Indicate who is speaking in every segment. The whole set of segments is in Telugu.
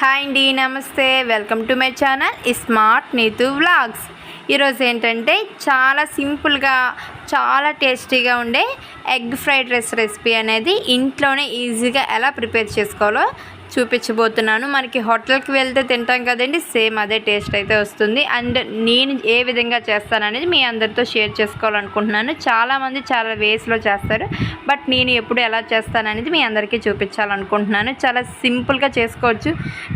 Speaker 1: హాయ్ అండి నమస్తే. Welcome to my channel smart Neetu vlogs. ఈరోజు ఏంటంటే చాలా సింపుల్గా చాలా టేస్టీగా ఉండే ఎగ్ ఫ్రైడ్ రైస్ రెసిపీ అనేది ఇంట్లోనే ఈజీగా ఎలా ప్రిపేర్ చేసుకోవాలో చూపించబోతున్నాను. మనకి హోటల్కి వెళ్తే తింటాం కదండి. సేమ్ అదే టేస్ట్ అయితే వస్తుంది. అండ్ నేను ఏ విధంగా చేస్తాననేది మీ అందరితో షేర్ చేసుకోవాలనుకుంటున్నాను. చాలామంది చాలా వేస్లో చేస్తారు. బట్ నేను ఎప్పుడు ఎలా చేస్తాననేది మీ అందరికీ చూపించాలనుకుంటున్నాను. చాలా సింపుల్గా చేసుకోవచ్చు.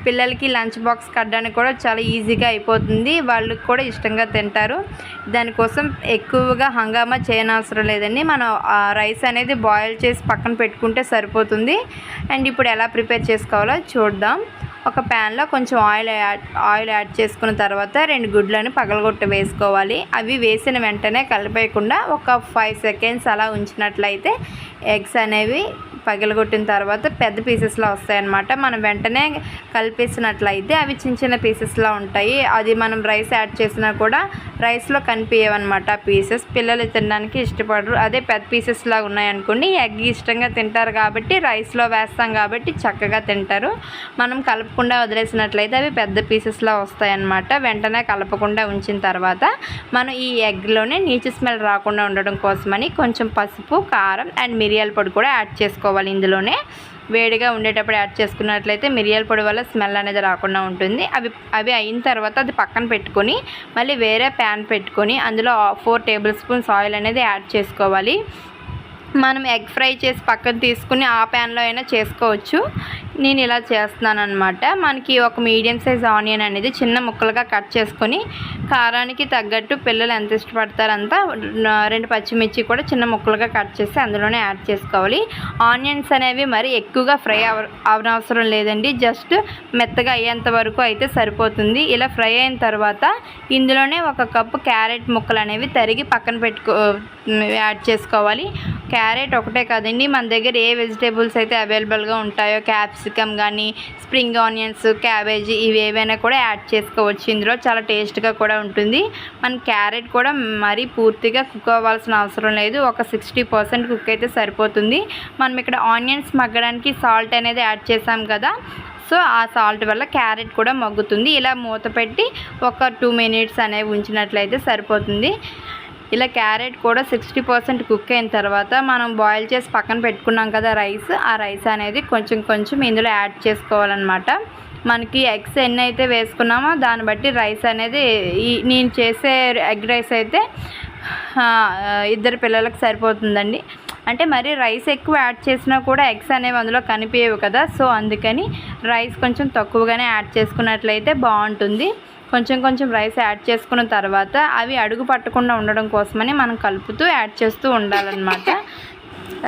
Speaker 1: పిల్లలకి లంచ్ బాక్స్ కట్టడానికి కూడా చాలా ఈజీగా అయిపోతుంది. వాళ్ళకి కూడా ఇష్టంగా తింటారు. దానికోసం ఎక్కువగా హంగామా చేయనవసరం లేదండి. మనం ఆ రైస్ అనేది బాయిల్ చేసి పక్కన పెట్టుకుంటే సరిపోతుంది. అండ్ ఇప్పుడు ఎలా ప్రిపేర్ చేసుకోవాలి? చూద్దాం. ఒక ప్యాన్లో కొంచెం ఆయిల్ యాడ్ ఆయిల్ యాడ్ చేసుకున్న తర్వాత రెండు గుడ్లను పగలగొట్టి వేసుకోవాలి. అవి వేసిన వెంటనే కలిపేయకుండా ఒక ఫైవ్ సెకండ్స్ అలా ఉంచినట్లయితే ఎగ్స్ అనేవి పగిలగొట్టిన తర్వాత పెద్ద పీసెస్లో వస్తాయన్నమాట. మనం వెంటనే కలిపేసినట్లయితే అవి చిన్న చిన్న పీసెస్లో ఉంటాయి. అది మనం రైస్ యాడ్ చేసినా కూడా రైస్లో కనిపించవన్నమాట పీసెస్. పిల్లలు తినడానికి ఇష్టపడరు. అదే పెద్ద పీసెస్ లాగా ఉన్నాయనుకోండి ఎగ్ ఇష్టంగా తింటారు కాబట్టి రైస్లో వేస్తాం కాబట్టి చక్కగా తింటారు. మనం కలపకుండా వదిలేసినట్లయితే అవి పెద్ద పీసెస్లో వస్తాయన్నమాట. వెంటనే కలపకుండా ఉంచిన తర్వాత మనం ఈ ఎగ్లోనే నీచు స్మెల్ రాకుండా ఉండడం కోసమని కొంచెం పసుపు కారం అండ్ మిరియాల పొడి కూడా యాడ్ చేసుకోవాలి. ఇందులోనే. వేడిగా ఉండేటప్పుడు యాడ్ చేసుకున్నట్లయితే మిరియాల పొడి వల్ల స్మెల్ అనేది రాకుండా ఉంటుంది. అవి అవి అయిన తర్వాత అది పక్కన పెట్టుకొని మళ్ళీ వేరే ప్యాన్ పెట్టుకొని అందులో ఫోర్ టేబుల్ స్పూన్స్ ఆయిల్ అనేది యాడ్ చేసుకోవాలి. మనం ఎగ్ ఫ్రై చేసి పక్కన తీసుకుని ఆ ప్యాన్లో అయినా చేసుకోవచ్చు. నేను ఇలా చేస్తున్నాను అనమాట మనకి ఒక మీడియం సైజ్ ఆనియన్ అనేది చిన్న ముక్కలుగా కట్ చేసుకొని కారానికి తగ్గట్టు పిల్లలు ఎంత ఇష్టపడతారంతా రెండు పచ్చిమిర్చి కూడా చిన్న ముక్కలుగా కట్ చేసి అందులోనే యాడ్ చేసుకోవాలి. ఆనియన్స్ అనేవి మరి ఎక్కువగా ఫ్రై అవ అవనవసరం లేదండి. జస్ట్ మెత్తగా అయ్యేంత వరకు అయితే సరిపోతుంది. ఇలా ఫ్రై అయిన తర్వాత ఇందులోనే ఒక కప్పు క్యారెట్ ముక్కలు అనేవి తరిగి పక్కన పెట్టుకో యాడ్ చేసుకోవాలి. క్యారెట్ ఒకటే కదండి. మన దగ్గర ఏ వెజిటేబుల్స్ అయితే అవైలబుల్గా ఉంటాయో క్యాప్సికమ్ కానీ స్ప్రింగ్ ఆనియన్స్ క్యాబేజీ ఇవి ఏవైనా కూడా యాడ్ చేసుకోవచ్చు. ఇందులో చాలా టేస్ట్గా కూడా ఉంటుంది. మన క్యారెట్ కూడా మరీ పూర్తిగా కుక్ అవ్వాల్సిన అవసరం లేదు. ఒక సిక్స్టీ పర్సెంట్ కుక్ అయితే సరిపోతుంది. మనం ఇక్కడ ఆనియన్స్ మగ్గడానికి సాల్ట్ అనేది యాడ్ చేసాం కదా. సో ఆ సాల్ట్ వల్ల క్యారెట్ కూడా మగ్గుతుంది. ఇలా మూత పెట్టి ఒక టూ మినిట్స్ అనేవి ఉంచినట్లయితే సరిపోతుంది. ఇలా క్యారెట్ కూడా సిక్స్టీ పర్సెంట్ కుక్ అయిన తర్వాత మనం బాయిల్ చేసి పక్కన పెట్టుకున్నాం కదా రైస్ ఆ రైస్ అనేది కొంచెం కొంచెం ఇందులో యాడ్ చేసుకోవాలన్నమాట. మనకి ఎగ్స్ ఎన్ని అయితే వేసుకున్నామో దాన్ని బట్టి రైస్ అనేది ఈ నేను చేసే ఎగ్ రైస్ అయితే ఇద్దరు పిల్లలకు సరిపోతుందండి. అంటే మరి రైస్ ఎక్కువ యాడ్ చేసినా కూడా ఎగ్స్ అనేవి అందులో కనిపించవు కదా సో అందుకని రైస్ కొంచెం తక్కువగానే యాడ్ చేసుకున్నట్లయితే బాగుంటుంది. కొంచెం కొంచెం రైస్ యాడ్ చేసుకున్న తర్వాత అవి అడుగు పట్టకుండా ఉండడం కోసమని మనం కలుపుతూ యాడ్ చేస్తూ ఉండాలన్నమాట.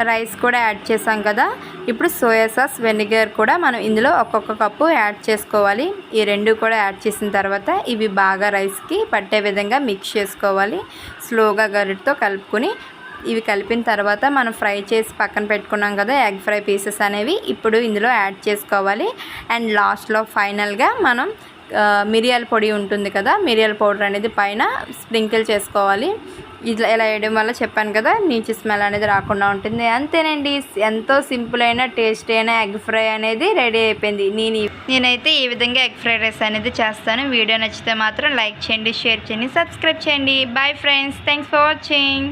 Speaker 1: రైస్ కూడా యాడ్ చేసాం కదా. ఇప్పుడు సోయా సాస్ వెనిగర్ కూడా మనం ఇందులో ఒక్కొక్క కప్పు యాడ్ చేసుకోవాలి. ఈ రెండు కూడా యాడ్ చేసిన తర్వాత ఇవి బాగా రైస్కి పట్టే విధంగా మిక్స్ చేసుకోవాలి. స్లోగా గరిటతో కలుపుకొని ఇవి కలిపిన తర్వాత మనం ఫ్రై చేసి పక్కన పెట్టుకున్నాం కదా ఎగ్ ఫ్రై పీసెస్ అనేవి ఇప్పుడు ఇందులో యాడ్ చేసుకోవాలి. అండ్ లాస్ట్లో ఫైనల్గా మనం మిరియాల పొడి ఉంటుంది కదా మిరియాల పౌడర్ అనేది పైన స్ప్రింకిల్ చేసుకోవాలి. ఇట్లా ఇలా వేయడం వల్ల చెప్పాను కదా నీచు స్మెల్ అనేది రాకుండా ఉంటుంది. అంతేనండి ఎంతో సింపుల్ అయిన టేస్ట్ అయిన ఎగ్ ఫ్రై అనేది రెడీ అయిపోయింది. నేను నేనైతే ఈ విధంగా ఎగ్ ఫ్రైడ్ రైస్ అనేది చేస్తాను. వీడియో నచ్చితే మాత్రం లైక్ చేయండి షేర్ చేయండి సబ్స్క్రైబ్ చేయండి. Bye friends thanks for watching